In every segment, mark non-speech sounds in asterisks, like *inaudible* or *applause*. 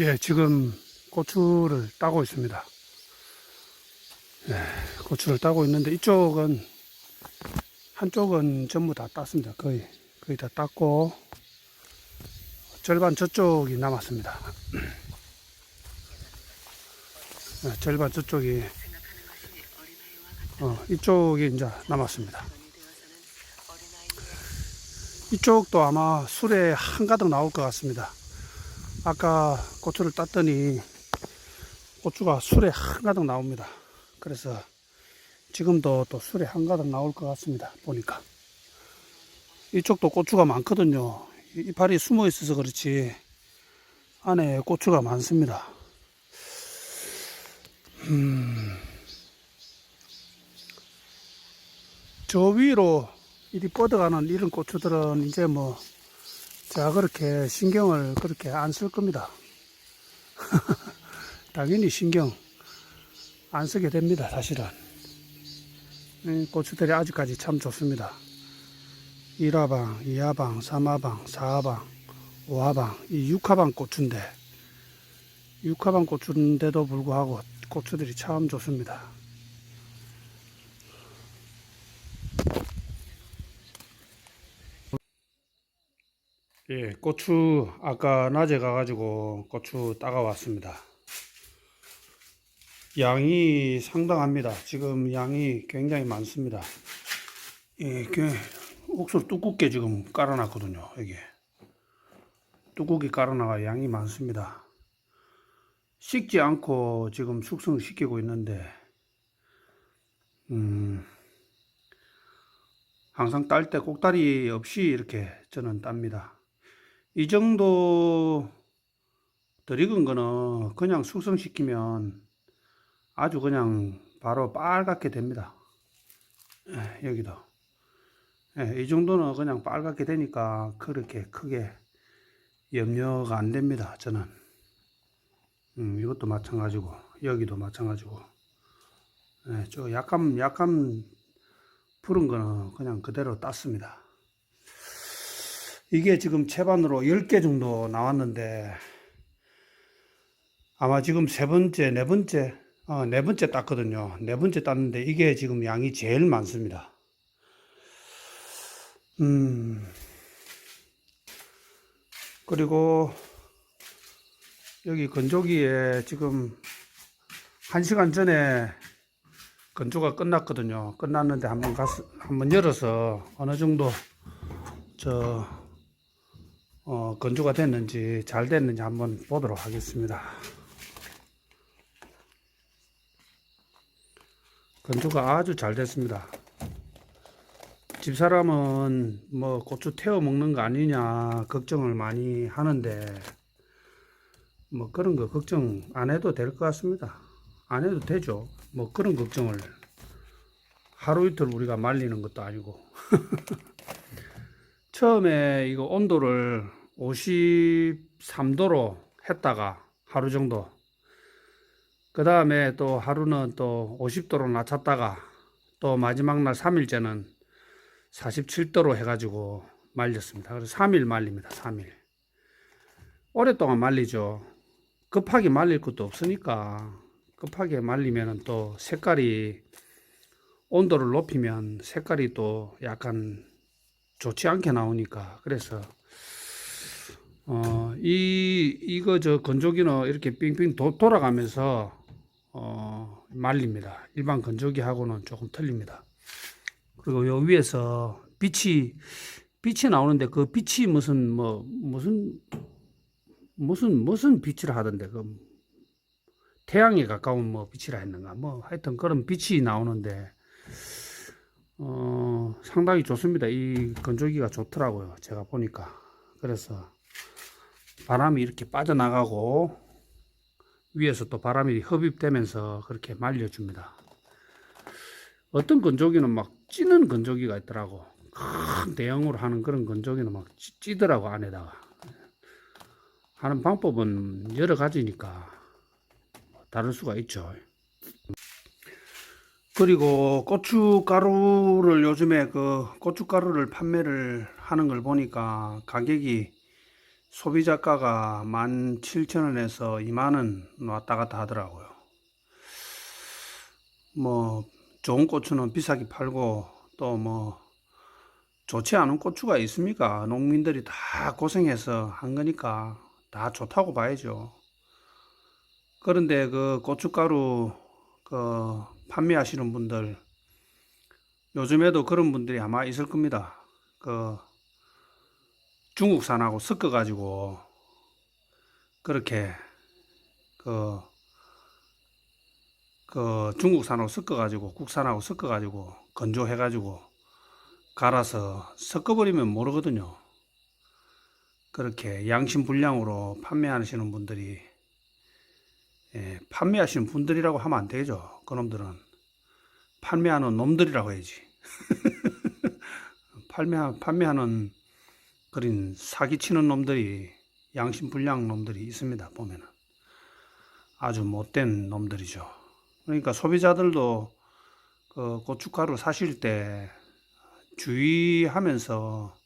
예, 지금 고추를 따고 있습니다. 예, 고추를 따고 있는데 이쪽은 한쪽은 전부 다 땄습니다. 거의 거의 다 땄고 절반 저쪽이 남았습니다. 예, 절반 저쪽이 어, 이쪽이 이제 남았습니다. 이쪽도 아마 술에 한가득 나올 것 같습니다. 아까 고추를 땄더니 고추가 술에 한가득 나옵니다. 그래서 지금도 또 술에 한가득 나올 것 같습니다. 보니까. 이쪽도 고추가 많거든요. 이- 이파리 숨어 있어서 그렇지 안에 고추가 많습니다. 음, 저 위로 이리 뻗어가는 이런 고추들은 이제 뭐 제가 그렇게 신경을 그렇게 안 쓸 겁니다. *laughs* 당연히 신경 안 쓰게 됩니다, 사실은. 이 고추들이 아직까지 참 좋습니다. 1화방, 2화방, 3화방, 4화방, 5화방, 이 6화방 고추인데, 6화방 고추인데도 불구하고 고추들이 참 좋습니다. 예, 고추 아까 낮에 가가지고 고추 따가 왔습니다. 양이 상당합니다. 지금 양이 굉장히 많습니다. 예, 그 옥수수 두껍게 지금 깔아놨거든요. 여기 두껍게 깔아놔가 양이 많습니다. 식지 않고 지금 숙성시키고 있는데, 음, 항상 딸 때 꼭다리 없이 이렇게 저는 땁니다. 이 정도 덜 익은 거는 그냥 숙성시키면 아주 그냥 바로 빨갛게 됩니다. 예, 여기도. 예, 이 정도는 그냥 빨갛게 되니까 그렇게 크게 염려가 안 됩니다. 저는. 음, 이것도 마찬가지고, 여기도 마찬가지고. 예, 저 약간, 약간 푸른 거는 그냥 그대로 땄습니다. 이게 지금 채반으로 10개 정도 나왔는데 아마 지금 세 번째, 네 번째, 어, 네 번째 땄거든요. 네 번째 땄는데 이게 지금 양이 제일 많습니다. 음, 그리고 여기 건조기에 지금 한 시간 전에 건조가 끝났거든요. 끝났는데 한번 가서, 한번 열어서 어느 정도 저 어, 건조가 됐는지 잘 됐는지 한번 보도록 하겠습니다. 건조가 아주 잘 됐습니다. 집사람은 뭐 고추 태워 먹는 거 아니냐 걱정을 많이 하는데 뭐 그런 거 걱정 안 해도 될 것 같습니다. 안 해도 되죠. 뭐 그런 걱정을 하루 이틀 우리가 말리는 것도 아니고 *laughs* 처음에 이거 온도를 53도로 했다가 하루 정도 그 다음에 또 하루는 또 50도로 낮췄다가 또 마지막 날 3일째는 47도로 해가지고 말렸습니다. 그래서 3일 말립니다. 3일. 오랫동안 말리죠. 급하게 말릴 것도 없으니까 급하게 말리면 또 색깔이 온도를 높이면 색깔이 또 약간 좋지 않게 나오니까 그래서 어, 이 이거 저 건조기는 이렇게 빙빙 도, 돌아가면서 어, 말립니다. 일반 건조기하고는 조금 틀립니다. 그리고 요 위에서 빛이 빛이 나오는데 그 빛이 무슨 뭐 무슨 무슨 무슨 빛을 하던데 그 태양에 가까운 뭐 빛이라 했는가 뭐 하여튼 그런 빛이 나오는데 어, 상당히 좋습니다. 이 건조기가 좋더라고요. 제가 보니까. 그래서 바람이 이렇게 빠져나가고 위에서 또 바람이 흡입되면서 그렇게 말려줍니다. 어떤 건조기는 막 찌는 건조기가 있더라고. 큰 대형으로 하는 그런 건조기는 막 찌- 찌더라고 안에다가. 하는 방법은 여러 가지니까 다를 수가 있죠. 그리고 고춧가루를 요즘에 그 고춧가루를 판매를 하는 걸 보니까 가격이 소비자가가 17,000원에서 2만원 왔다 갔다 하더라고요. 뭐 좋은 고추는 비싸게 팔고 또 뭐 좋지 않은 고추가 있습니까? 농민들이 다 고생해서 한 거니까 다 좋다고 봐야죠. 그런데 그 고춧가루 그 판매하시는 분들 요즘에도 그런 분들이 아마 있을 겁니다. 그 중국산하고 섞어 가지고 그렇게 그, 그 중국산하고 섞어 가지고 국산하고 섞어 가지고 건조해 가지고 갈아서 섞어 버리면 모르거든요. 그렇게 양심 불량으로 판매하시는 분들이 예, 판매하시는 분들이라고 하면 안 되죠. 그놈들은 판매하는 놈들이라고 해야지. *laughs* 판매 판매하는 그린 사기치는 놈들이 양심 불량 놈들이 있습니다. 보면은 아주 못된 놈들이죠. 그러니까 소비자들도 그 고춧가루 사실 때 주의하면서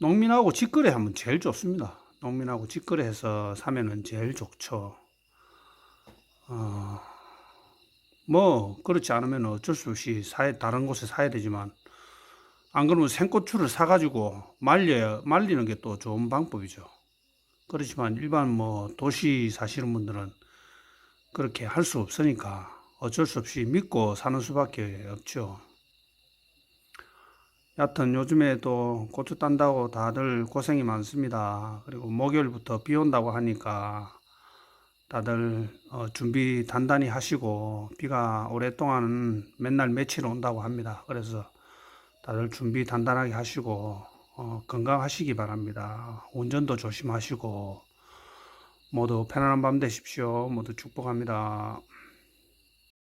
농민하고 직거래 하면 제일 좋습니다. 농민하고 직거래해서 사면은 제일 좋죠. 어, 뭐 그렇지 않으면 어쩔 수 없이 사야, 다른 곳에 사야 되지만 안 그러면 생고추를 사가지고 말려 말리는 게 또 좋은 방법이죠. 그렇지만 일반 뭐 도시 사시는 분들은 그렇게 할 수 없으니까 어쩔 수 없이 믿고 사는 수밖에 없죠. 여하튼 요즘에 또 고추 딴다고 다들 고생이 많습니다. 그리고 목요일부터 비 온다고 하니까 다들 어, 준비 단단히 하시고 비가 오랫동안 맨날 며칠 온다고 합니다. 그래서 다들 준비 단단하게 하시고 어, 건강하시기 바랍니다. 운전도 조심하시고 모두 편안한 밤 되십시오. 모두 축복합니다.